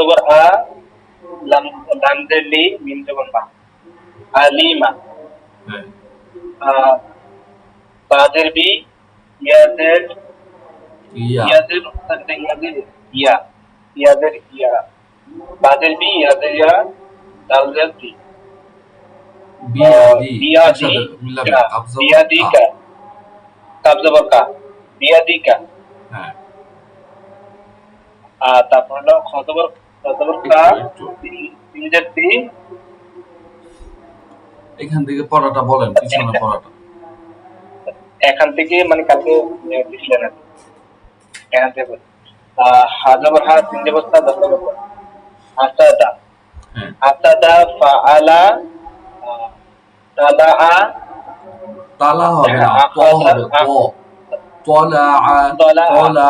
জবর আ লাম লাম দেলি মিম জবর মা আলিমা বি ইয়াদের ইয়াদের ইয়াদের ইয়া ইয়াদের ইয়া বাদের বি ইয়াদের ইয়া দালদের দি বিয়াদি বিয়াদি একসাথে কা, বিয়াদিকা কাবজা বাকা বিয়াদিকা হ্যাঁ আর তারপর হলো খতবর কা একটু, তিনদের তি এখান থেকে পড়াটা বলেন পিছনে পড়াটা এখান থেকে মানে কালকে দিছিলেন আর কি। এখান থেকে বলি। আহ, হাজার হা তিন বস্তা দশ বস্তা আসাদা হ্যাঁ আসাদা ফাআলা আহ, তালাআ তালা হবে না ত হবে ত তলা তলা তলা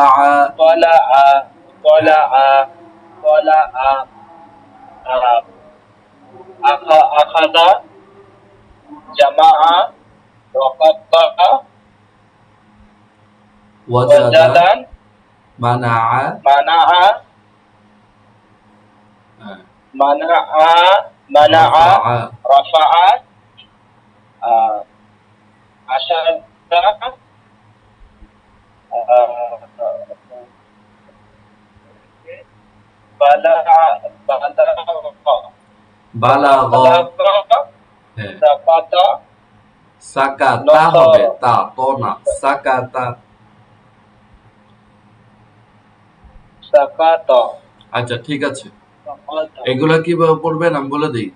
طلع طلع طلع wala a aha akhadha jama'a wa qatta'a wadadan mana'a mana'a mana'a mana'a rafa'a asyadda হ্যাঁ। সাকাতা হবে তা তো না সাকাতা আচ্ছা ঠিক আছে। এগুলা কীভাবে পড়বেন? আমি বলে দিই।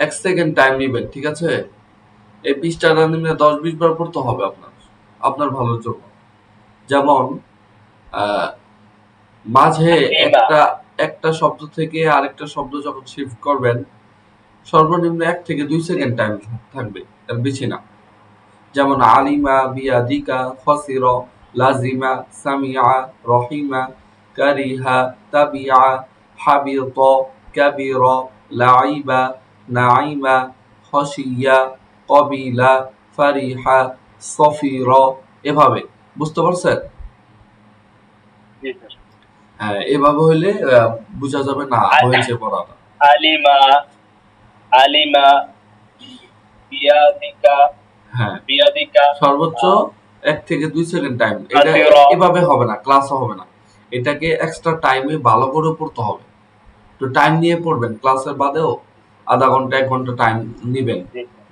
এক সেকেন্ড টাইম নেবেন ঠিক আছে? এই পিসটা না নিলে দশ বিশ বার পড়তে হবে আপনার আপনার ভালোর জন্য। যেমন আহ মাঝে একটা একটা শব্দ থেকে আরেকটা শব্দ যখন শিফট করবেন সর্বনিম্ন এক থেকে দুই সেকেন্ড টাইম থাকবে এর বেশি না। যেমন আলিমা বিয়াদিকা ফসির লাজিমা সামিয়া রহিমা কারিহা তাবিয়া হাবিত কাবির লাইবা নাইমা খসিয়া কবিলা ফারিহা সফির এভাবে। বুঝতে পারছেন। হ্যাঁ এভাবে হলে আহ, বোঝা যাবে না হয়েছে পড়াটা। আলিমা আলিমা বিয়াদিকা হ্যাঁ। বিয়াদিকা। সর্বোচ্চ এক থেকে দুই সেকেন্ড টাইম এটা এভাবে হবে না ক্লাসও হবে না। এটাকে এক্সট্রা টাইমে ভালো করে পড়তে হবে। তো টাইম নিয়ে পড়বেন ক্লাসের বাদেও আধা ঘণ্টা এক ঘণ্টা টাইম নিবেন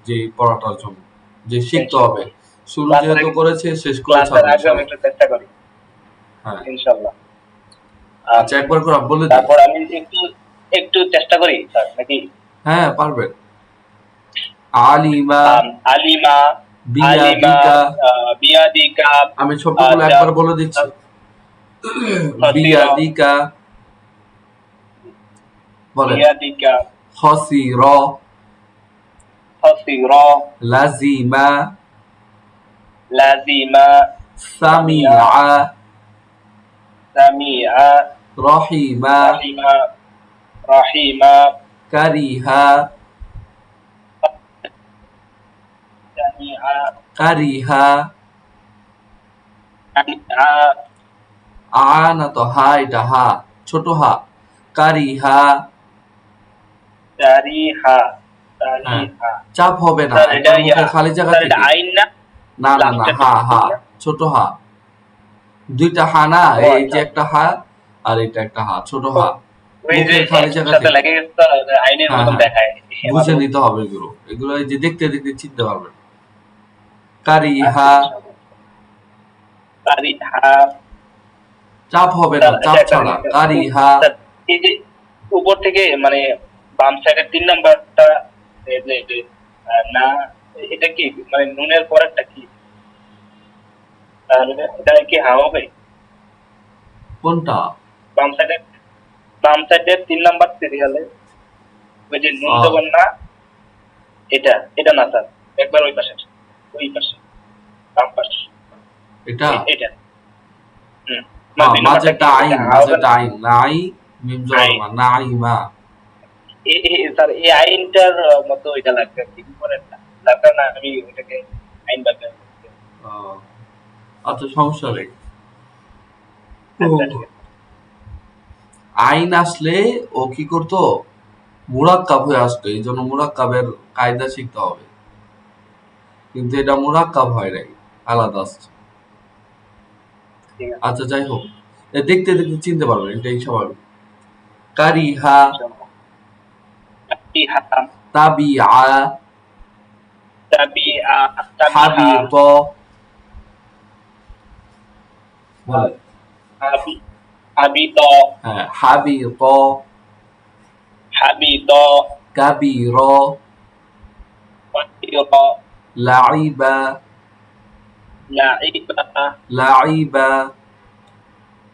যে পড়াটার জন্য যে শিখতে হবে। শুরু যেহেতু করেছে শেষ করি। হ্যাঁ। ইনশাল্লাহ আচ্ছা একবার করে বলে দিন। তারপর আমি একটু একটু চেষ্টা করি স্যার নাকি? হ্যাঁ পারবেন। আলিমা আলিমা বিয়াদিকা। বিয়াদিকা আমি শব্দগুলো আচ্ছা। একবার বলে দিচ্ছি। বিয়াদিকা। বলেন। বিয়াদিকা। খসির ফসিরা লাজিমা। লাজিমা। সামিআ সামিআ রহিমা কারিহা কারিহা আনা তো হা এটা হা ছোট হা কারিহা চাপ হবে না খালি জায়গা না না না হা হা ছোট হা দুইটা হা না এই যে আচ্ছা। একটা হা আর এটা একটা হা ছোট হা। ওই যে মুখে খালি জায়গা সাথে লাগে তো, আইনের হ্যাঁ, হ্যাঁ। দেখায়। বুঝে নিতে হবে এগুলো। এগুলো এই যে দেখতে দেখতে চিনতে পারবেন। কারিহা তারিহা চাপ হবে না চাপ এটা একটা- ছাড়া। কারিহা স্যার, এই যে উপর থেকে মানে বাম সাইডের তিন নাম্বারটা যে যে, না এটা কি? মানে নুনের পরেরটা কি? তাহলে এটা কি হা হবে? কোনটা? বাম সাইডে বাম সাইডের তিন নাম্বার সিরিয়ালে ওই যে নুন দেবেন না এটা এটা না স্যার একবার ওই পাশে ওই পাশে বাম পাশে। এটা? এটা। হুম হবে মাঝেটা না? আইন নাই মিম জমা নাইমা এ- এ- স্যার এই আইনটার মতো এটা লাগবে কি পরের না। লাগবে না আমি ওটাকে আইন আহ, আচ্ছা সমস্যা নেই। আইন আসলে ও কি করতো? মুরাক্কাব হয়ে আসতো এই জন্য মুরাক্কাবের কায়দা শিখতে হবে। কিন্তু এটা মুরাক্কাব হয় নাই আলাদা আসছে। আচ্ছা যাই হোক দেখতে দেখতে চিনতে পারবেন এটাই সবার কারিহা তাবিআ তাবিআ হাবিত বলে হাবি হাবিত হ্যাঁ হাবিত হাবিত কাবির ওয়াকির লাইবা লাইবা লাইবা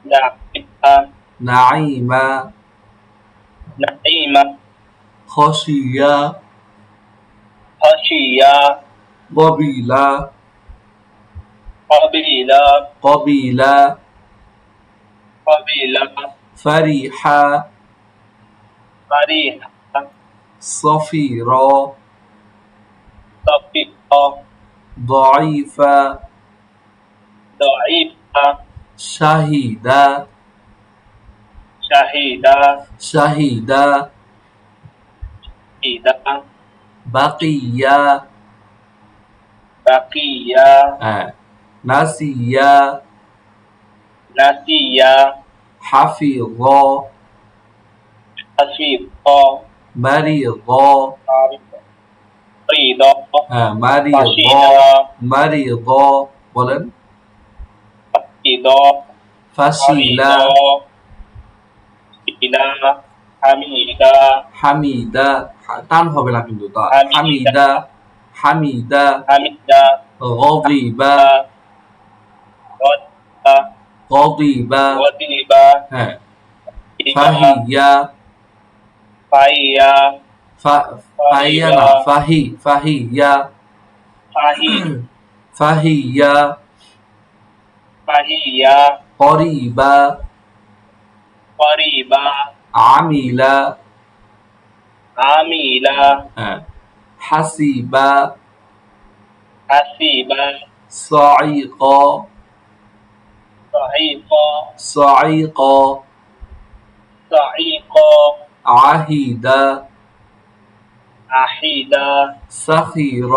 লাইবা নাইমা নাইমা খসিয়া قبيلة قبيلة قبيلة فريحة. فريحة. صفيرة. صفيرة. ضعيفة. ضعيفة. شهيدة. شهيدة. شهيدة. شهيدة. بقية. بقية. آه. نسيا نسية حفظ حفيظة مريض مريضة হ্যাঁ মারিদ رشيدة মারিদ বলেন حفيظة ফাসিলা حميدة حميدة হামিদা হা- টান হবে না কিন্তু তা হামিদা। হামিদা হামিদা حميدة গদিবা কদিবা কদিবা হ্যাঁ ফাহিয়া ফাইয়া ফাইয়া না ফাহি ফাহিয়া ফাহি ফাহিয়া ফাহিয়া করিবা করিবা আমিলা আমিলা হ্যাঁ হাসিবা হাসিবা সাইকা صحيفة صعيق صعيقة عهد عحيدة سخير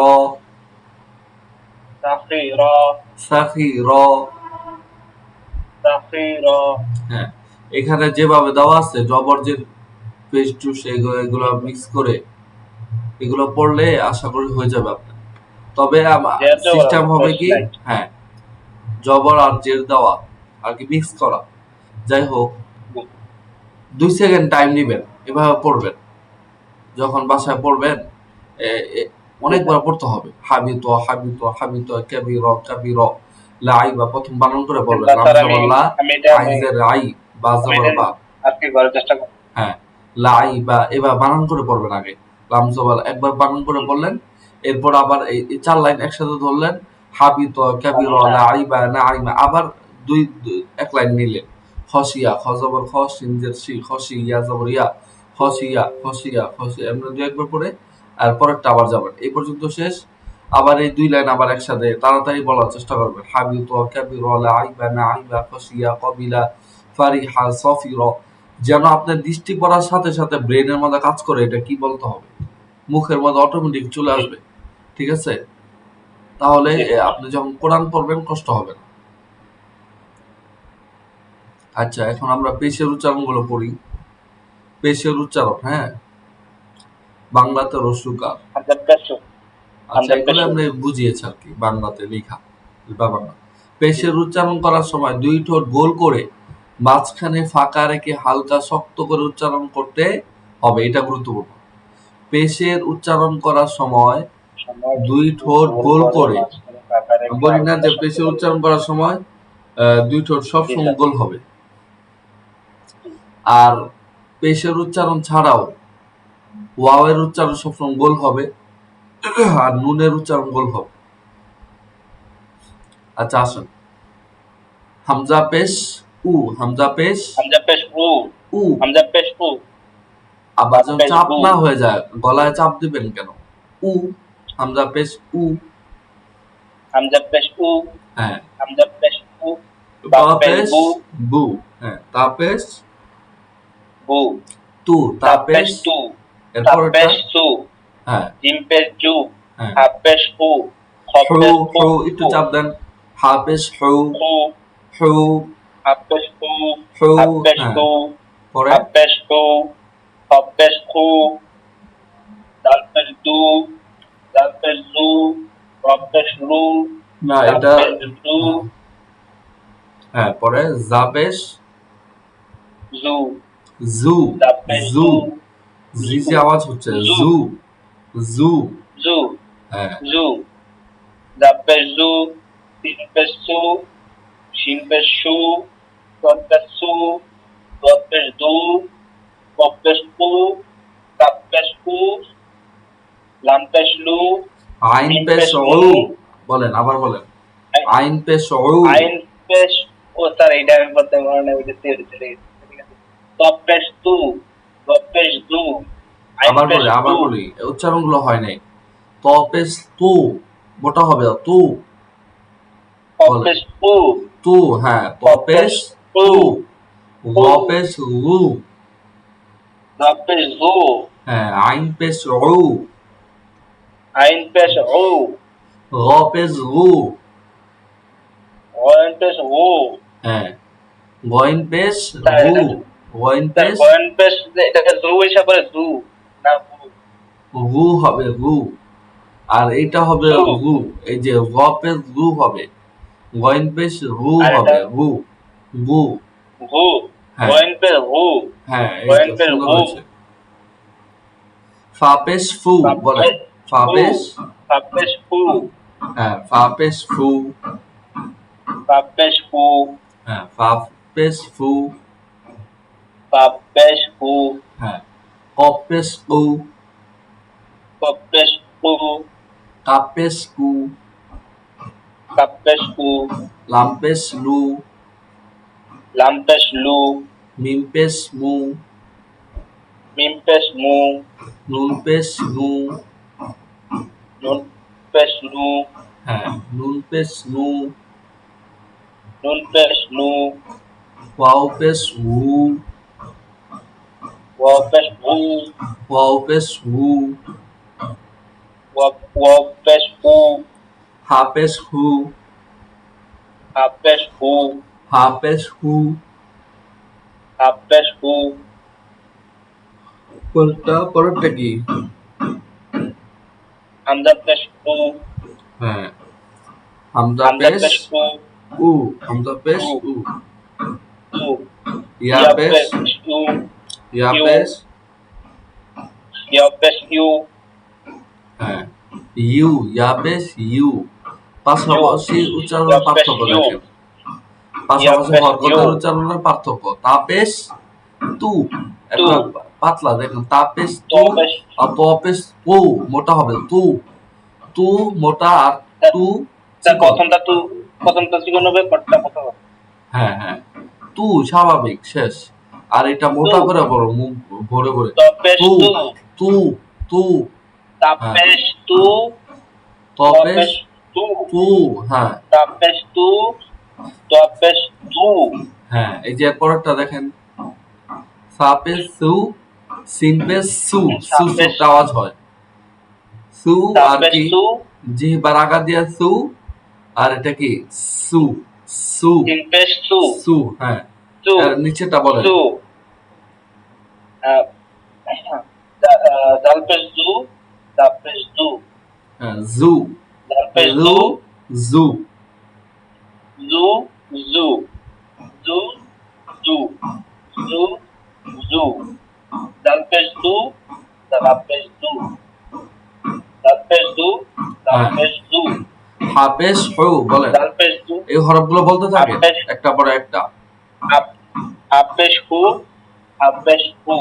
صخيرة سخير صخيرة হ্যাঁ এখানে যেভাবে দেওয়া আছে জবর যে পেজ টু এগুলো এগুলো মিক্স করে এগুলো পড়লে আশা করি হয়ে যাবে আপনার তবে জের দেওয়া, সিস্টেম হবে কি first line। হ্যাঁ জবর আর জের দেওয়া আর কি মিক্স করা। যাই হোক দুই সেকেন্ড টাইম নেবেন এভাবে পড়বেন। যখন বাসায় পড়বেন অনেকবার পড়তে হবে। হাবিত হাবিত হাবিত কাবির কাবির লাইবা প্রথম বানান করে বলবেন এটা আমি আইজের আই বা জবর বা। হ্যাঁ লাই বা এবার বানান করে পড়বেন আগে। লামজবাল একবার বানান করে পড়লেন এরপর আবার এই চার লাইন একসাথে ধরলেন হাবিত কাবির লাই বা না আবার দুই এক লাইন নিলেন। খসিয়া খজবর খ সিনজের সি খসি, ইয়া জবর ইয়া, খসিয়া খসিয়া খসিয়া, এমনি দুই একবার পড়ে, আর পরেরটা আবার যাবেন। এই পর্যন্ত শেষ। আবার এই দুই লাইন আবার একসাথে তাড়াতাড়ি বলার চেষ্টা করবেন। হাবিত কাবির লাই বা না আইমা খসিয়া, কবিলা, ফারিহা সফির যেন আপনার দৃষ্টি পড়ার সাথে সাথে ব্রেনের মধ্যে কাজ করে, এটা কি বলতে হবে? মুখের মধ্যে অটোমেটিক চলে আসবে। ঠিক আছে? তাহলে আপনি যখন কোরআন পড়বেন কষ্ট হবে না। আচ্ছা এখন আমরা পেশের উচ্চারণগুলো পড়ি। পেশের উচ্চারণ হ্যাঁ? বাংলাতে রসুকার। আচ্ছা এগুলো আমরা বুঝিয়েছি আর কি বাংলাতে লেখা বাংলা। পেশের উচ্চারণ করার সময় দুই ঠোঁট গোল করে মাঝখানে ফাঁকা রেখে হালকা শক্ত করে উচ্চারণ করতে হবে এটা গুরুত্বপূর্ণ। পেশের উচ্চারণ করার সময় দুই ঠোঁট গোল করে। বলি না যে পেশের উচ্চারণ করার সময় দুই ঠোঁট সবসময় গোল হবে। আর পেশের উচ্চারণ ছাড়াও ওয়াওয়ের উচ্চারণ সবসময় গোল হবে আর নুনের উচ্চারণ গোল হবে। আচ্ছা আসুন। হামজা পেশ উ হামজা পেশ হামজা পেশ উ উ। হামজা পেশ উ। আবার চাপ না হয়ে যায় গলায় চাপ দিবেন কেন? উ। হামজা পেশ উ। হামজা পেশ উ। হ্যাঁ। হামজা পেশ উ। বা পেশ বু। হ্যাঁ। তা পেশ বু। তু তা তা পেশ তু। এরপর পেশ সু হ্যাঁ। জিম পেশ জু। হ্যাঁ। হা পেশ হু। খ হু হু। একটু চাপ দেন। হা পেশ হু। হু। হু। হা পেশ হু। হু হা পেশ হ্যাঁ। হু। হা পেশ হু। খ পেশ হু। দাল পেশ দু। না এটা হ্যাঁ পরে জা পেশ জু। জু জু জু আওয়াজ হচ্ছে জু। জু। জু। হ্যাঁ। জু। দা পেশ জু তিন পেশ সু শিন সু দত দু কপ পেশ কু কাপ কু লাম পেশ লু আইন। বলেন আবার বলেন। আইন আইন পেশ ও স্যার এইটা আমি বলতে পারব না ওইটা তেড়ে চলে গেছে তপ পেশ তু দত পেশ দু আবার বলি আবার বলি উচ্চারণগুলো হয় নাই। ত পেশ তু মোটা হবে তু। কপ বলে। পেশ কু তু হ্যাঁ তপেশ তু গ পেশ গু দত পেশ জু হ্যাঁ আইন পেশ উ আইন পেশ উ গ পেশ গু পেশ উ হ্যাঁ। গইন পেশ গু এটা? তার পেশ ওয়ান পেশ এটাকে জু হিসাবে জু না গু হবে গু আর এইটা হবে গু। এই যে গ পেশ গু হবে। গইন পেশ গু হবে এটা? গু গু। গু হ্যাঁ। ওয়ান পেশ গু হ্যাঁ তো পেশ গু। ফা পেশ ফু বলে। পেশ ফা ফু। পেশ পাপ পেশ ফু হ্যাঁ ফা পেশ ফু পাপ পেশ ফু হ্যাঁ ফা পেশ ফু পাপ পেশ ফু হ্যাঁ কপ পেশ কু কপ পেশ ফু কাপ পেশ কু কাপ পেশ ফু নুন পেশ নু নুন পেশ নু হ্যাঁ নুন পেশ নু নুন পেশ নু ওয়াও পেশ উ ওয়া পেশ উ ওয়াও পেশ উ ওয়া ওয়া পেশ উ হা পেশ হু হা পেশ হু হা পেশ হু হা পেশ হু পরটা পরটা কি হামজা পেশ হু হ্যাঁ। হামজা হামজা পেশ পেশ উ হামজা পেশ উ। উ ইয়া ইয়া পেশ পেশ ইউ ইয়া ইউ। পেশ। ইয়া পেশ ইউ। হ্যাঁ। ইউ ইয়া পেশ ইউ। পাশাপাশি উচ্চারণের পার্থক্য দেখেন। পাশাপাশি হরকতের উচ্চারণের পার্থক্য। তাপেশ তু একটা পাতলা দেখেন তাপেশ তো আর তপেশ তু মোটা হবে তু। তু মোটা আর তু প্রথমটা তো প্রথমটা চিকন হবে পরটা কত হবে। হ্যাঁ হ্যাঁ। তু স্বাভাবিক শেষ। আর এটা মোটা করে বড় মুখ ভরে ভরে। তো তু তু। তু তু। তা পেশ তু। তো তপেশ তু। তু হ্যাঁ। তা পেশ তু। তো তু। হ্যাঁ এই যে পরেরটা দেখেন। সাপে সু সিনপে সু সু সাপে সুটা আওয়াজ হয়। সু তা আর পেশ কি? তু জিহ্বার আগা দিয়া সু আর এটা কি? সু সু। তিন পেশ তু সু হ্যাঁ। তু আর নিচেটা বলেন। তু আহ, দা- আহ, দাল পেশ দু দা পেশ দু হ্যাঁ জু দাল পেশ জু। দু জু জু। জু জু। জু জু। জু দাল পেশ দু দা পেশ দু দাল পেশ দু হ্যাঁ। পেশ দু হাফেজ হু দু এই হরফগুলো বলতে থাকে? হাফেজ। একটা পরে একটা। পেশ হু পেশ হু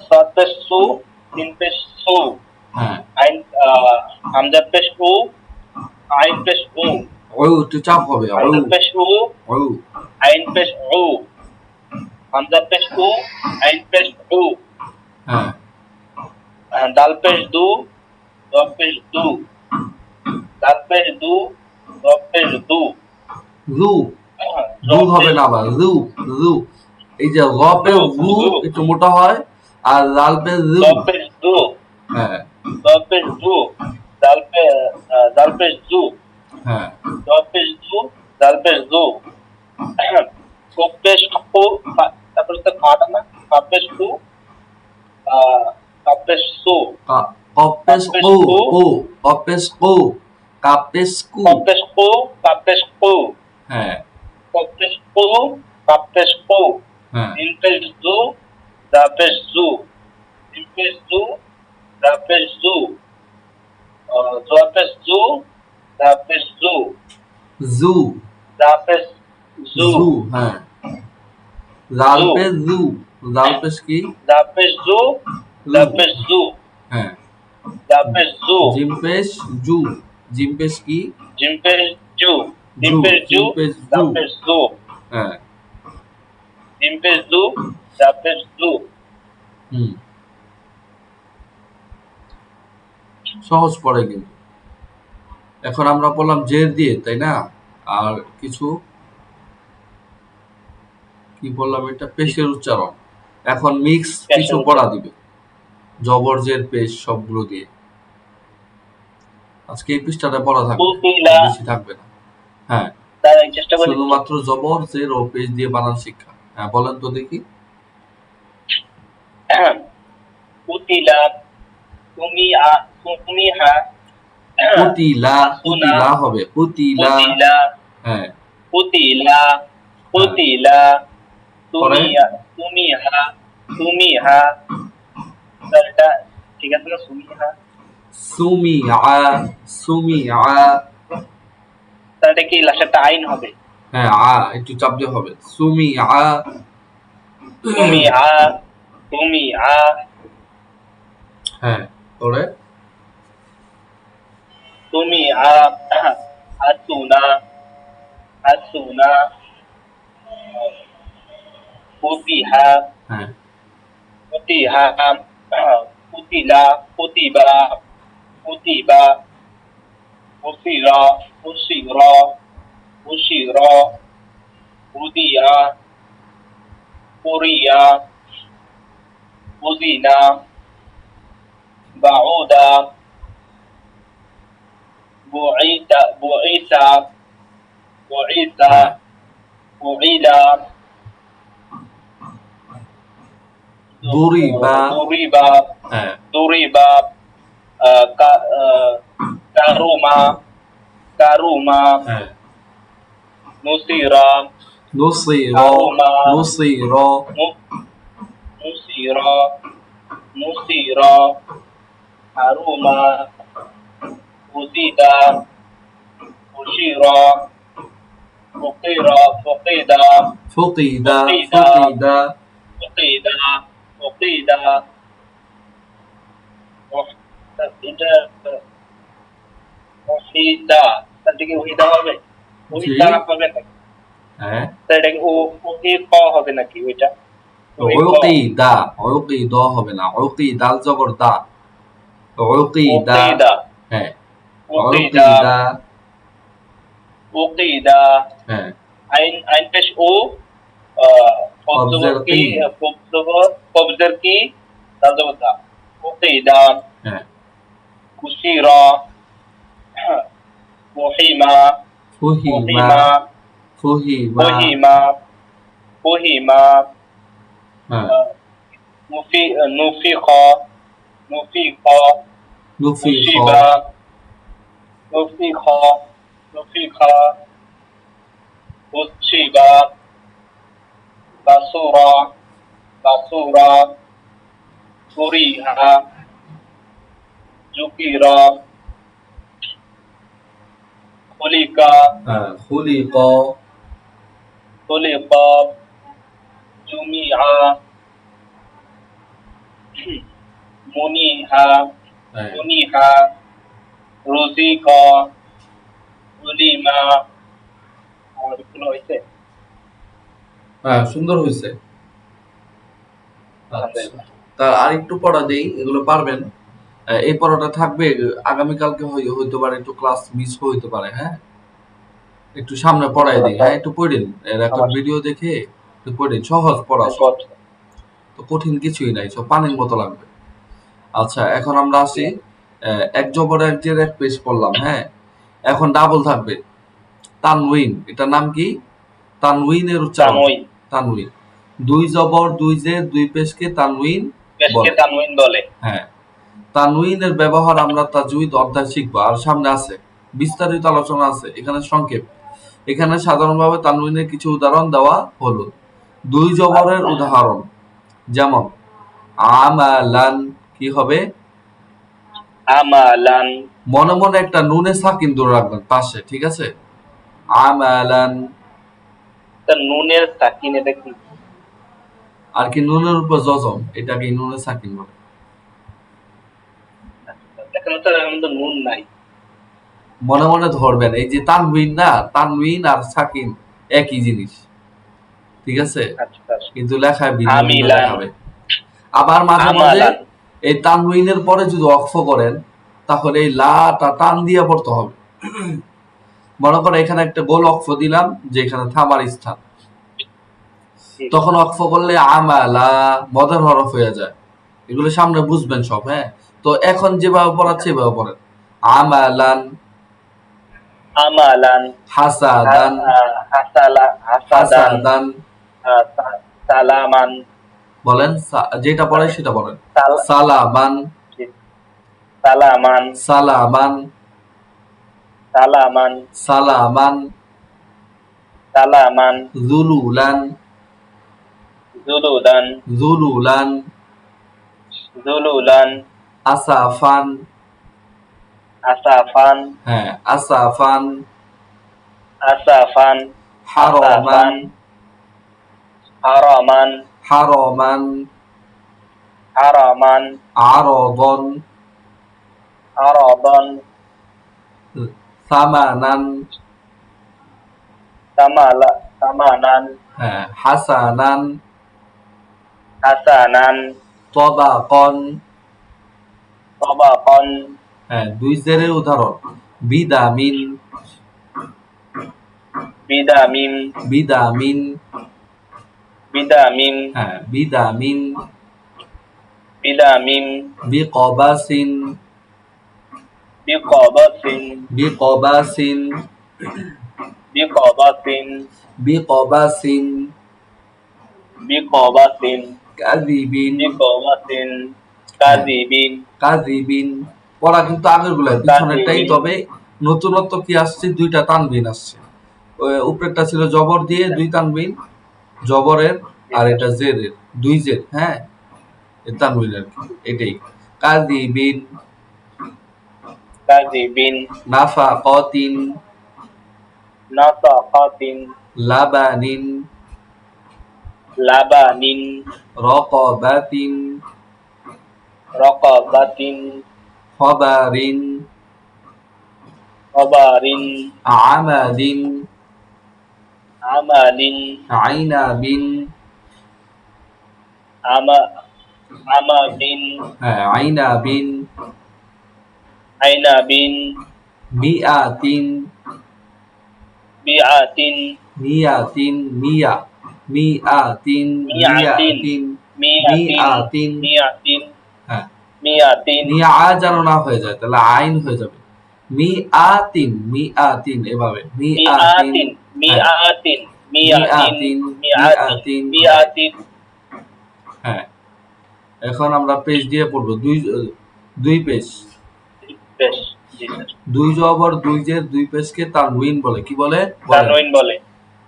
সাত পেশ সু তিন সু হ্যাঁ। আইন হামজা পেশ হু আইন পেশ হু ওই একটু চাপ হবে হামজা পেশ হু আইন পেশ হু হামজা পেশ হু আইন পেশ হু হ্যাঁ দাল পেশ দু দ পেশ দু দাল পেশ দু দ পেশ দু দ জু হবে না আবার। জু জু এই যে র পে রু একটু মোটা হয় আর লাল পে রু দ পেশ দু হ্যাঁ। দ পেশ দু দাল পে দাল পেশ দু হ্যাঁ। দ পেশ দু দাল পেশ দু কো ফা- তারপরে তো খাটা না কা পেশ কু আহ, কা পেশ সু কা- কপেস কু কু কপেস কু কাপেস কু ক পেশ কু কা পেশ কু ক পেশ কু কা পেশ কু হ্যাঁ। জু কি জু জু হ্যাঁ জু। জিমপেশ জু জিম কি জিমপেশ জু জু, জু হ্যাঁ। জিমপেশ জু জু হুম সহজ পড়ে কিন্তু এখন আমরা বললাম জের দিয়ে তাই না? আর কিছু কি বললাম এটা? পেশের উচ্চারণ। এখন মিক্স কিছু পড়া দিবে। জবর জের পেশ সবগুলো দিয়ে। আজকে এই পৃষ্ঠাটা পড়া থাকবে। বেশি থাকবে না। হ্যাঁ। শুধুমাত্র জবর জের ও পেশ দিয়ে বানান শিক্ষা। হ্যাঁ বলেন তো দেখি। কুতিলা তুমি তুমি হা পুতিলা পুতিলা হবে। পুতিলা। হ্যাঁ। তুমি তুমি হা তুমি হা স্যার এটা ঠিক আছে না হা স্যার এটা কি আইন হবে? হ্যাঁ আ একটু চাপ দিয়ে হবে। আ আ হ্যাঁ পরে? তুমি আ Asuna Asuna kutiha putih kutiha putih kutiba putih putih putih kusira putih kuria kuzina ba'uda bu'ita bu'isa bu'isa bu'ida দুরিবা দুরিবা হ্যাঁ duriba uh, ka, uh, karuma karuma হ্যাঁ nusira নুসির আরুমা। নুসির nu- nusira nusira haruma uzida ushira fuqira fuqida fuqida এটা ওহিদা তার দিকে ওহিদা হবে ওহিদা। হবে হ্যাঁ তার ও ওহি ক হবে নাকি ওইটা ওহি ক। হবে না উকিদাল জবর দা ওকিদা হ্যাঁ ওকিদা ওকিদা হ্যাঁ আইন আইন পেশ ও কবজর কি? কবজর কি ওকিদা হ্যাঁ। কুসিরা মুহিমা মুহিমা মুহিমা মুহিমা হ্যাঁ। মুফি নুফিখ নুফিখ নুফিখ। নুফিখ নুফিখ উচ্ছিবা بصورا بصورا كريها ذكرا خلق خلق خلق جميعا منيها منيها رزقا علما और इतना ऐसे হ্যাঁ সুন্দর হয়েছে। আচ্ছা। আর একটু পড়া দেই এগুলো পারবেন। এই পড়াটা থাকবে আগামীকালকে হই- হইতে পারে একটু ক্লাস মিস হইতে পারে হ্যাঁ? একটু সামনে পড়াই দিই হ্যাঁ একটু পড়েন। এর এখন আমার- ভিডিও দেখে একটু কঠিন সহজ পড়া। তো কঠিন কিছুই নাই সব পানির মতো লাগবে। আচ্ছা এখন আমরা আসি এক জবর এক জের এক পেশ পড়লাম হ্যাঁ? এখন ডাবল থাকবে তানউইন এটার নাম কি? তানউইনের উচ্চারণ। তানউইন দুই জবর দুই জের দুই পেশকে তানউইন পেশকে বলে। তানউইন বলে। হ্যাঁ। তানউইনের ব্যবহার আমরা অধ্যায় শিখব। আর সামনে আছে বিস্তারিত আলোচনা আছে এখানে সংক্ষেপ। এখানে সাধারণভাবে তানউইনের কিছু উদাহরণ দেওয়া হলো। দুই জবরের উদাহরণ যেমন আমালান কি হবে? আমালান মনে মনে একটা নুনে সাকিন দূরে রাখবেন পাশে ঠিক আছে? আমালান তা নুনের সাকিন এটা কি? আর কি নুনের উপর জজম এটাকে নুনে সাকিন বলে। এখানে তো তো নুন নাই। মনে মনে ধরবেন এই যে তানউইন না তানউইন আর সাকিন একই জিনিস। ঠিক আছে? আচ্ছা আচ্ছা। কিন্তু লেখায় ভিন্ন। দেখাবে আবার মাঝে মাঝে এই তানউইনের পরে যদি অক্ষ করেন তাহলে এই লাটা টান দিয়ে পড়তে হবে। মনে করো এখানে একটা গোল অক্ফ দিলাম যে এখানে থামার স্থান। তখন অক্ফ করলে আমালা মদের হরফ হয়ে যায়। এগুলো সামনে বুঝবেন সব হ্যাঁ? তো এখন যেভাবে পড়াচ্ছে এভাবে পড়েন। আমালান। আমালান। হাসাদান। হাসাদান। সালামান। বলেন যেটা পড়ে সেটা বলেন। সাল- সালামান। সালামান। সালামান। salaman. Salaman. Salaman. Zululan. Zululan. Zululan. Zululan. Asafan. Asafan. Eh asafan. Asafan. Haraman haraman haraman haraman aradon aradon সামানান সামালা সামানান হ্যাঁ হাসানান হাসানান তবাকন তবাকান হ্যাঁ দুই জেরের উদাহরণ বিদামিন বিদামিন বিদামিন বিদামিন হ্যাঁ বিদামিন বিদামিন বিকবাসিন বিকবাসিন বিকবাসিন বিকবাসিন বিকবাসিন কাযিবিন বিকবাসিন কাযিবিন কাযিবিন পড়া কিন্তু আগের গুলাই পিছনেরটাই। তবে নতুনত্ব কি আসছে? দুইটা তানবিন আসছে। উপরেরটা ছিল জবর দিয়ে দুই তানবিন জবরের আর এটা জেরের দুই জের হ্যাঁ? তানবিন আর কি এটাই। কাযিবিন কাযিবিন নাফাকাতিন নাসাকাতিন লাবানিন লাবানিন রকবাতিন রকাবাতিন খবারিন খবারিন আমাদিন আমালিন আইনাবিন আমা আমাবিন হ্যাঁ আইনাবিন আইনাবিন মিয়াতিন মিয়া। মিয়াতিন মিয়াতিন। মিয়াতিন। মিয়াতিন। হ্যাঁ। মিয়াতিন। মিয়া যেন না হয়ে যায় তাহলে আইন হয়ে যাবে। মিয়াতিন মিয়াতিন এভাবে। মিয়াতিন। মিয়াতিন মিয়াতিন মিয়াতিন মিয়াতিন হ্যাঁ। এখন আমরা পেজ দিয়ে পড়ব। দুই দুই পেজ স্যার। দুই জবর দুই জের দুই পেজকে তানউইন বলে। কি বলে। তানউইন বলে।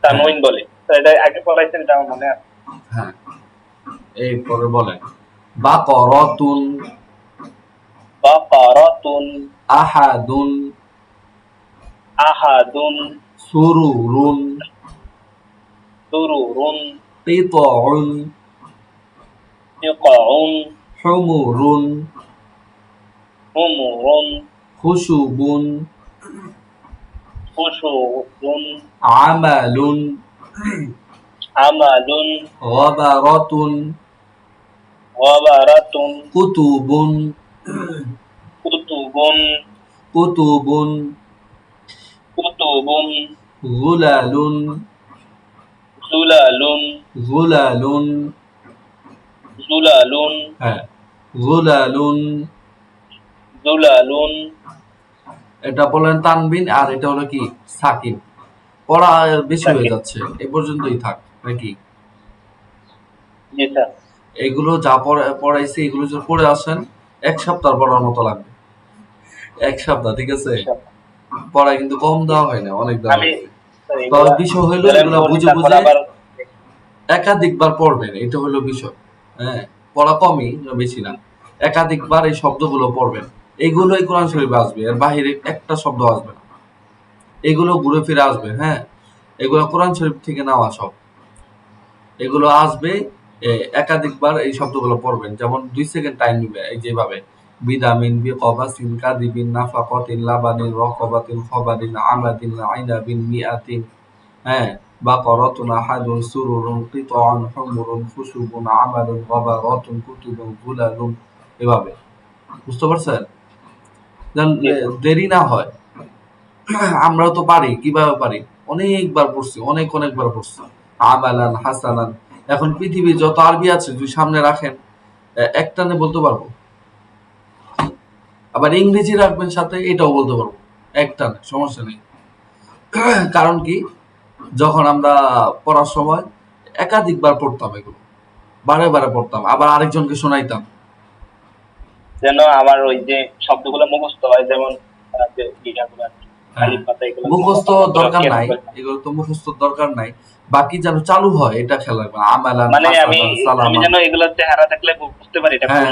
তানউইন বলে। তো এটা আগে পড়াইছেন এটা মনে আছে। হ্যাঁ। এই পরে বলেন বাকরাতুন বাকারাতুন আহাদুন। আহাদুন। সুরুরুন। সুরুরুন। কিতউন ইকাউন হুমুরুন। হুমুরুন খুশুবুন খুশুরুন আমালুন আমালুন গবারাতুন ওয়াবারাতুন কুতুবুন কুতুবুন কুতুবুন কুতুবুন গুলালুন জুলালুন গুলালুন জুলালুন হ্যাঁ জুলালুন এটা বলেন তানবিন আর এটা হলো কি সাকিব। পড়া বেশি হয়ে যাচ্ছে এ পর্যন্তই থাক নাকি? এগুলো যা পড়াইছি এগুলো যদি পড়ে আসেন এক সপ্তাহ পড়ার মতো লাগবে। এক সপ্তাহ ঠিক আছে? পড়া কিন্তু কম দেওয়া হয় না অনেক দেওয়া তবে বিষয় হলো এগুলো বুঝে বুঝে একাধিকবার পড়বেন এটা হলো বিষয় হ্যাঁ? পড়া কমই বেশি না। একাধিকবার এই শব্দগুলো পড়বেন। এইগুলোই কোরআন শরীফে আসবে, এর বাহিরে একটা শব্দ আসবে না। এগুলো ঘুরে ফিরে আসবে হ্যাঁ? এগুলো কোরআন শরীফ থেকে নেওয়া সব। এগুলো আসবে একাধিকবার এই শব্দগুলো পড়বেন। যেমন দুই সেকেন্ড টাইম নিবে, এই যেভাবে। বিদামিন বি কবাসিন কাদিবিন, নাফাকতিন, লাবানিন, রকবাতিন, খবারিন আমাদিন আইনাবিন, মিয়াতিন হ্যাঁ? বাকরাতুন আহাদুন, সুরুরুন কিতাউন হুমুরুন, খুশুবুন, আমালুন, গাবারাতুন, কুতুবুন, গুলালুন, এভাবে। বুঝতে পারছেন? যেন দেরি না হয়। আমরাও তো পারি কীভাবে পারি? অনেকবার পড়ছি অনেক অনেকবার পড়ছি। আমালান হাসানান এখন পৃথিবীর যত আরবি আছে যদি সামনে রাখেন এ- একটানে বলতে পারব? আবার ইংরেজি রাখবেন সাথে এটাও বলতে পারব। একটানে সমস্যা নেই। কারণ কি? যখন আমরা পড়ার সময় একাধিকবার পড়তাম এগুলো। বারে বারে পড়তাম। আবার আরেকজনকে শোনাইতাম। যেন আমার ওই যে শব্দগুলো মুখস্থ হয় যেমন হ্যাঁ। মুখস্থ দরকার নাই এগুলো তো মুখস্থ দরকার নাই। বাকি যেন চালু হয় এটা খেয়াল মানে আমি যেন এগুলো চেহারা থাকলে বুঝতে পারি এটা হ্যাঁ,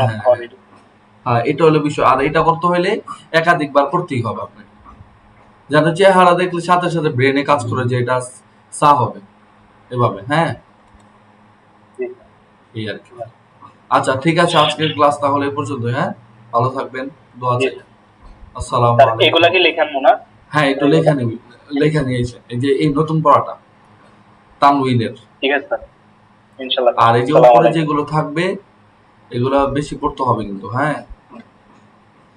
হ্যাঁ, এটা। হলো বিষয়। আর এটা করতে হলে একাধিকবার করতেই হবে আপনাকে। যেন চেহারা দেখলে সাথে সাথে ব্রেনে কাজ করে যে এটা সা হবে এভাবে হ্যাঁ? এই আর কি। আচ্ছা ঠিক আছে আজকের ক্লাস তাহলে এই পর্যন্ত হ্যাঁ? ভালো থাকবেন দোয়া চাই আসসালামু আলাইকুম। এগুলা কি লেখান না হ্যাঁ একটু লেখা নিবি লেখা নিয়েছে। এই যে এই নতুন পড়াটা তানউইনের ঠিক আছে স্যার। ইনশাল্লাহ। আর এই যে উপরে যেগুলো থাকবে এগুলো বেশি পড়তে হবে কিন্তু হ্যাঁ?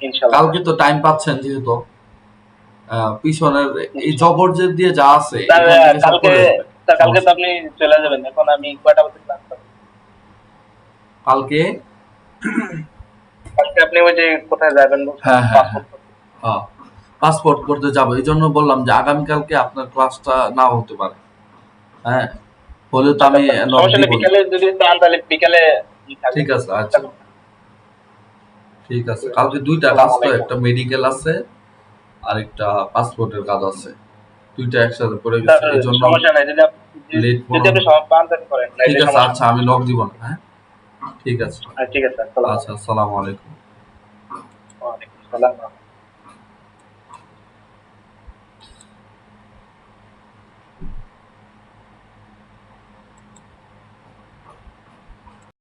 ইনশাল্লাহ। কালকে তো টাইম পাচ্ছেন যেহেতু। পিছনের এই জবর যে দিয়ে যা আছে কালকে কালকে তো আপনি চলে যাবেন এখন আমি কয়টা? কালকে? কালকে আপনি ওই যে কোথায় যাবেন? হ্যাঁ, হ্যাঁ, পাসপোর্ট করতে। পাসপোর্ট করতে যাব। এই জন্য বললাম যে আগামীকালকে আপনার ক্লাসটা না হতে পারে। হ্যাঁ হলে তো আমি দিব। বিকালে যদি চান তাহলে বিকালে ঠিক আছে আচ্ছা। ঠিক আছে কালকে দুইটা কাজ তো একটা মেডিকেল আছে আর একটা পাসপোর্টের কাজ আছে। দুইটা একসাথে করে গেছে এই জন্য সমস্যা নাই যদি আপনি যদি আপনি সময় পান করেন ঠিক আছে আচ্ছা আমি লক দিব না হ্যাঁ? ঠিক আছে। আচ্ছা, ঠিক আছে আচ্ছা আসসালামু আলাইকুম। ওয়ালাইকুম আসসালাম।